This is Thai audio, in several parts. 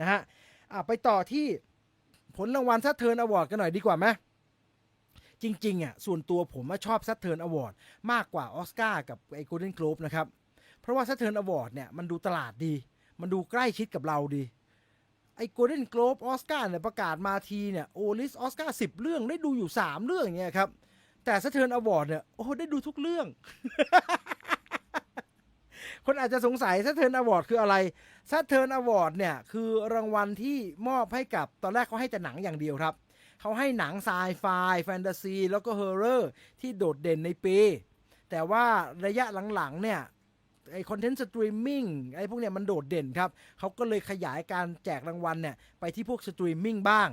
นะฮะไปต่อที่ผลรางวัลซัตเทิร์นอวอร์ดกันหน่อยดีกว่าไหมจริงๆอะส่วนตัวผมชอบซัตเทิร์นอวอร์ดมากกว่าออสการ์กับไอ้โกลเด้น l o ล e นะครับเพราะว่าซัตเทิร์นอวอร์ดเนี่ยมันดูตลาดดี มันดูใกล้ชิดกับเราดีไอ้โกลเด้น l o ล e ออสการ์เนี่ยประกาศมาทีเนี่ยโอลิสออสการ์สิบเรื่องได้ดูอยู่ 3 เรื่องเงี้ยครับแต่ซัตเทิร์นอวอร์ดเนี่ยโอ้ได้ดูทุกเรื่อง คนอาจจะสงสัยซัตเทิร์นอวอร์ดคืออะไรซัตเทิร์นอวอร์ดเนี่ยคือรางวัลที่มอบให้กับตอนแรกเขาให้แต่หนังอย่างเดียวครับเขาให้หนังไซไฟแฟนตาซี แล้วก็เฮอร์เรอร์ที่โดดเด่นในปี แต่ว่าระยะหลังๆเนี่ยไอคอนเทนต์สตรีมมิ่งไอพวกเนี่ยมันโดดเด่นครับเขาก็เลยขยายการแจกรางวัลเนี่ยไปที่พวกสตรีมมิ่งบ้าง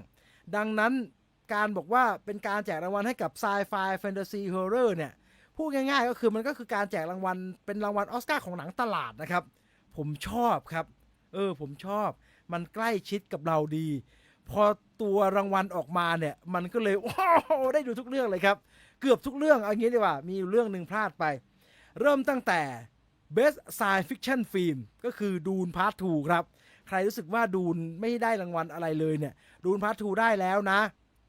ดังนั้นการบอกว่าเป็นการแจกรางวัลให้กับไซไฟแฟนตาซีเฮอร์เรอร์เนี่ย พูดง่ายๆ ก็คือมันก็คือการแจกรางวัลเป็นรางวัลออสการ์ของหนังตลาดนะครับ ผมชอบครับ เออผมชอบ มันใกล้ชิดกับเราดี พอตัวรางวัลออกมาเนี่ย มันก็เลยว้ได้ดูทุกเรื่องเลยครับ เกือบทุกเรื่องเอางี้ดีกว่า มีเรื่องหนึ่งพลาดไป เริ่มตั้งแต่ Best Science Fiction Film ก็คือดูนพาร์ท2ครับ ใครรู้สึกว่าดูนไม่ได้รางวัลอะไรเลยเนี่ย ดูนพาร์ท2ได้แล้วนะ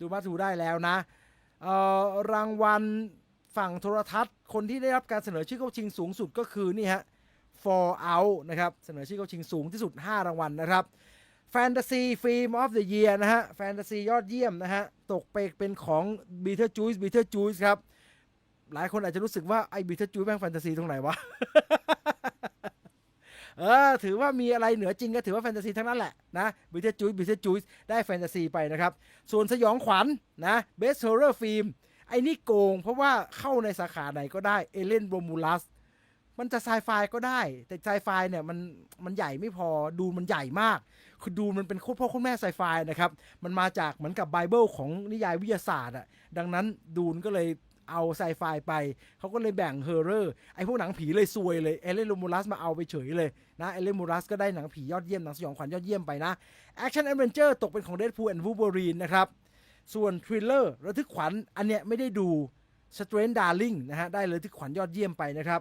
ดูนพาร์ท2ได้แล้วนะเออรางวัล ฝั่งโทรทัศน์ คนที่ได้รับการเสนอชื่อเข้าชิงสูงสุดก็คือนี่ฮะ For Out นะครับ เสนอชื่อเข้าชิงสูงที่สุด 5 รางวัลนะครับ Fantasy Film of the Year นะฮะ Fantasy ยอดเยี่ยมนะฮะ ตกไปเป็นของ Beetlejuice Beetlejuice ครับ หลายคนอาจจะรู้สึกว่าไอ้ Beetlejuice แม่งแฟนตาซีตรงไหนวะ เออ ถือว่ามีอะไรเหนือจริงก็ถือว่าแฟนตาซีทั้งนั้นแหละนะ Beetlejuice Beetlejuice ได้แฟนตาซีไปนะครับ ส่วนสยองขวัญนะ Best Horror Film ไอ้นี่โกง เพราะว่าเข้าในสาขาไหนก็ได้เอเลนโรมูลัสมันจะไซไฟก็ได้ แต่ไซไฟเนี่ยมันมันใหญ่ไม่พอดูมันใหญ่มาก คือดูมันเป็นโคตรพ่อโคตรแม่ไซไฟนะครับ มันมาจากเหมือนกับไบเบิลของนิยายวิทยาศาสตร์อะดังนั้นดูนก็เลยเอาไซไฟไป เขาก็เลยแบ่งเฮอร์เรอร์ไอพวกหนังผีเลยซวยเลยเอเลนโรมูลัสมาเอาไปเฉยเลยนะเอเลนโรมูลัสก็ได้หนังผียอดเยี่ยมหนังสยองขวัญยอดเยี่ยมไปนะแอคชั่นแอดเวนเจอร์ตกเป็นของเดดพูลแอนด์วูเบอรีนนะครับ ส่วนทริลเลอร์ระทึกขวัญอันเนี้ยไม่ได้ดูสเตรนดาร์ลิงนะฮะได้เลยที่ขวัญยอดเยี่ยมไปนะครับ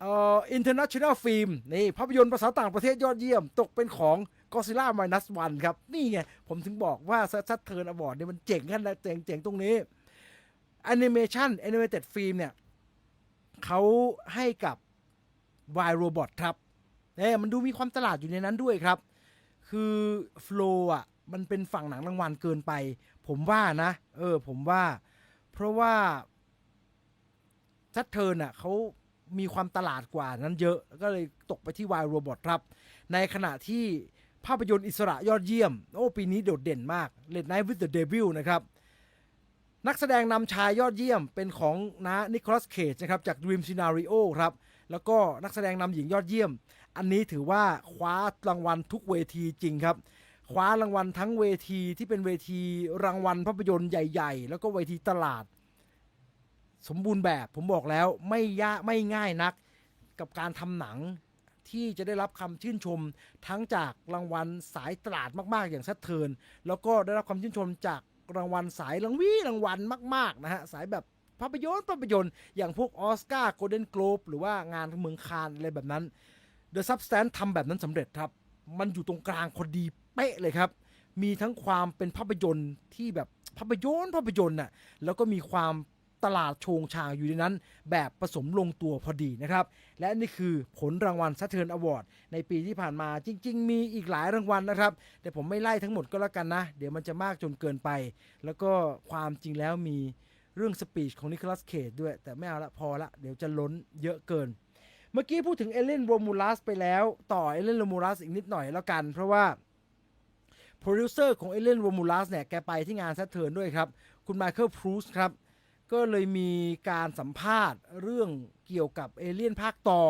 เอ่อ international film นี่ภาพยนตร์ภาษาต่างประเทศยอดเยี่ยม ตกเป็นของ Godzilla Minus One ครับ นี่ไง ผมถึงบอกว่าซัตเทิร์นอวอร์ดเนี่ยมันเจ๋งกันนะเจ๋งเจ๋งตรงนี้ Animation Animated Film เนี่ยเขาให้กับ Y Robot ครับเนี่ยมันดูมีความตลาดอยู่ในนั้นด้วยครับ คือ Flow อะ มันเป็นฝั่งหนังรางวัลเกินไป ผมว่านะ เออ ผมว่า เพราะว่าซัตเทิร์นอะเขามีความตลาดกว่านั้นเยอะ ก็เลยตกไปที่ Y Robot ครับ ในขณะที่ภาพยนตร์อิสระยอดเยี่ยม โอ้ ปีนี้โดดเด่นมาก Late Night with the Devil นะครับ นักแสดงนำชายยอดเยี่ยมเป็นของนะนิโคลัสเคจนะครับ จาก Dream Scenario ครับ แล้วก็นักแสดงนำหญิงยอดเยี่ยม อันนี้ถือว่าคว้ารางวัลทุกเวทีจริงครับ คว้ารางวัลทั้งเวทีที่เป็นเวทีรางวัลภาพยนตร์ใหญ่ ๆ แล้วก็เวทีตลาด สมบูรณ์แบบผมบอกแล้วไม่ยากไม่ง่ายนักกับการทำหนังที่จะได้รับคำชื่นชมทั้งจากรางวัลสายตลาดมากๆ อย่างซัตเทิร์นแล้วก็ได้รับความชื่นชมจากรางวัลสายรางวีรางวัลมากๆนะฮะสายแบบภาพยนตร์ภาพยนตร์อย่างพวกออสการ์โกลเด้น l o ล e หรือว่างานเมืองคานอะไรแบบนั้น The Substance ทำแบบนั้นสำเร็จครับ มันอยู่ตรงกลางพอดี เป๊ะเลยครับ มีทั้งความเป็นภาพยนตร์ที่แบบภาพยนตร์ภาพยนตร์น่ะแล้วก็มีความตลาดโชงชางอยู่ในนั้น แบบผสมลงตัวพอดีนะครับ และนี่คือผลรางวัล Saturn Award ในปีที่ผ่านมาจริง ๆ มีอีกหลายรางวัลนะครับ แต่ผมไม่ไล่ทั้งหมดก็แล้วกันนะ เดี๋ยวมันจะมากจนเกินไป แล้วก็ความจริงแล้วมีเรื่องสปีชของนิโคลัสเคดด้วย แต่ไม่เอาละพอละเดี๋ยวจะล้นเยอะเกิน เมื่อกี้พูดถึงเอเลนโรมูลัสไปแล้ว ต่อเอเลนโรมูลัสอีกนิดหน่อยแล้วกัน เพราะว่า โปรดิวเซอร์ของเอเลนโรมูลัสเนี่ยแกไปที่งาน Saturn ด้วยครับ คุณไมเคิลพรูสครับ ก็เลยมีการสัมภาษณ์เรื่องเกี่ยวกับเอเลี่ยนภาคต่อ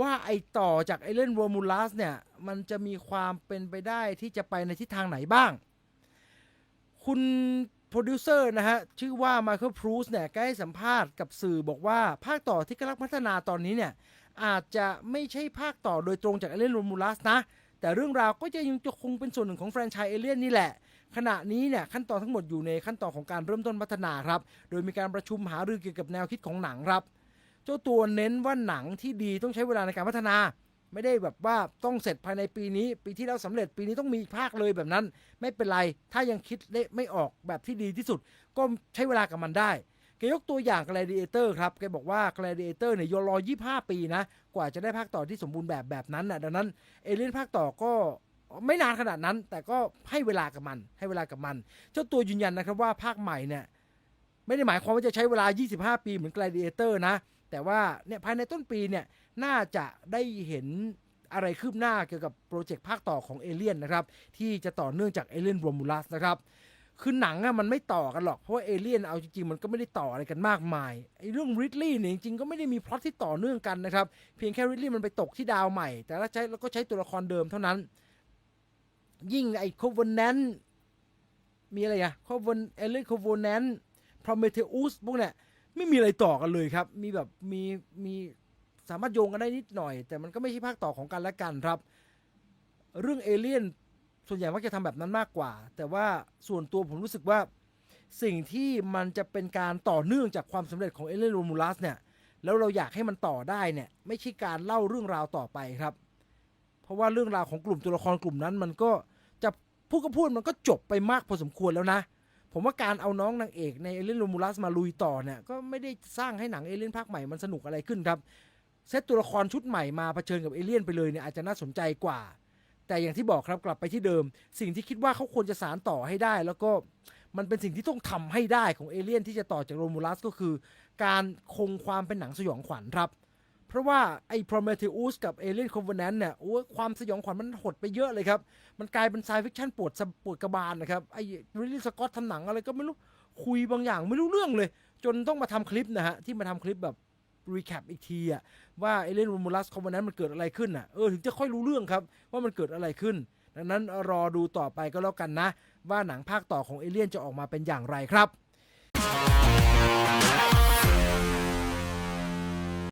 ว่าไอต่อจากเอเลี่ยนโรมูลัสเนี่ย มันจะมีความเป็นไปได้ที่จะไปในทิศทางไหนบ้าง คุณโปรดิวเซอร์นะฮะ ชื่อว่า Michael p r u c e เนี่ยก็ให้สัมภาษณ์กับสื่อบอกว่าภาคต่อที่กำลังพัฒนาตอนนี้เนี่ยอาจจะไม่ใช่ภาคต่อโดยตรงจากเอเลี่ยนโรมูลัสนะ แต่เรื่องราวก็จะยังจะคงเป็นส่วนหนึ่งของแฟรนไชส์เอเลี่ยนนี่แหละ ขณะนี้เนี่ยขั้นตอนทั้งหมดอยู่ในขั้นตอนของการเริ่มต้นพัฒนาครับ โดยมีการประชุมหารือเกี่ยวกับแนวคิดของหนังครับ เจ้าตัวเน้นว่าหนังที่ดีต้องใช้เวลาในการพัฒนา ไม่ได้แบบว่าต้องเสร็จภายในปีนี้ ปีที่แล้วสำเร็จปีนี้ต้องมีภาคเลยแบบนั้น ไม่เป็นไร ถ้ายังคิดได้ไม่ออกแบบที่ดีที่สุด ก็ใช้เวลากับมันได้ แกยกตัวอย่าง Gladiator ครับ แกบอกว่า Gladiator เนี่ยยรอ 25 ปีนะ กว่าจะได้ภาคต่อที่สมบูรณ์แบบแบบนั้นนะดังนั้นเอเลียนภาคต่อก็ไม่นานขนาดนั้น แต่ก็ให้เวลากับมัน ให้เวลากับมัน เจ้าตัวยืนยันนะครับว่าภาคใหม่เนี่ยไม่ได้หมายความว่าจะใช้เวลา 25 ปีเหมือน Gladiator นะ แต่ว่าเนี่ยภายในต้นปีเนี่ยน่าจะได้เห็นอะไรคืบหน้าเกี่ยวกับโปรเจกต์ภาคต่อของเอเลียนนะครับ ที่จะต่อเนื่องจากเอเลียนโรมูลัสนะครับ คือหนังอะมันไม่ต่อกันหรอกเพราะว่าเอเลี่ยนเอาจริงๆมันก็ไม่ได้ต่ออะไรกันมากมายไอ้เรื่องริดลีย์เนี่ยจริงๆก็ไม่ได้มีพล็อตที่ต่อเนื่องกันนะครับ เพียงแค่ริดลีย์มันไปตกที่ดาวใหม่ แต่ละใช้แล้วก็ใช้ตัวละครเดิมเท่านั้น ยิ่งไอ้โคเวนแนนมีอะไรอะโคเวนเอเลี่ยนโคเวนแนนพรอมเมเทอุสพวกเนี่ยไม่มีอะไรต่อกันเลยครับ มีแบบมีมีสามารถโยงกันได้นิดหน่อย แต่มันก็ไม่ใช่ภาคต่อของกันและกันครับ เรื่องเอเลี่ยน ส่วนใหญ่มักจะทำแบบนั้นมากกว่า แต่ว่าส่วนตัวผมรู้สึกว่าสิ่งที่มันจะเป็นการต่อเนื่องจากความสำเร็จของเอเลนโรมูลัสเนี่ยแล้วเราอยากให้มันต่อได้เนี่ยไม่ใช่การเล่าเรื่องราวต่อไปครับ เพราะว่าเรื่องราวของกลุ่มตัวละครกลุ่มนั้น มันก็จะพูดก็พูดมันก็จบไปมากพอสมควรแล้วนะ ผมว่าการเอาน้องนางเอกในเอเลนโรมูลัสมาลุยต่อเนี่ยก็ไม่ได้สร้างให้หนังเอเลนภาคใหม่มันสนุกอะไรขึ้นครับเซตตัวละครชุดใหม่มาเผชิญกับเอเลี่ยนไปเลยเนี่ยอาจจะน่าสนใจกว่า แต่อย่างที่บอกครับกลับไปที่เดิม สิ่งที่คิดว่าเขาควรจะสารต่อให้ได้ แล้วก็มันเป็นสิ่งที่ต้องทำให้ได้ของเอเลี่ยนที่จะต่อจากโรมูลัสก็คือ การคงความเป็นหนังสยองขวัญครับเพราะว่าไอ้ Prometheus กับ Alien Covenant เนี่ยโอ้ความสยองขวัญมันหดไปเยอะเลยครับ มันกลายเป็นไซฟิคชั่นปวดสะปวดกระบาลนะครับ ไอ้ริลลี่สกอตทำหนังอะไรก็ไม่รู้ คุยบางอย่างไม่รู้เรื่องเลย จนต้องมาทำคลิปนะฮะ ที่มาทำคลิปแบบ รีแคปอีกทีอะว่าเอเลนโรมูลัสคอมนั้นมันเกิดอะไรขึ้นอะเออถึงจะค่อยรู้เรื่องครับว่ามันเกิดอะไรขึ้น ดังนั้นรอดูต่อไปก็แล้วกันนะ ว่าหนังภาคต่อของเอเลียนจะออกมาเป็นอย่างไรครับ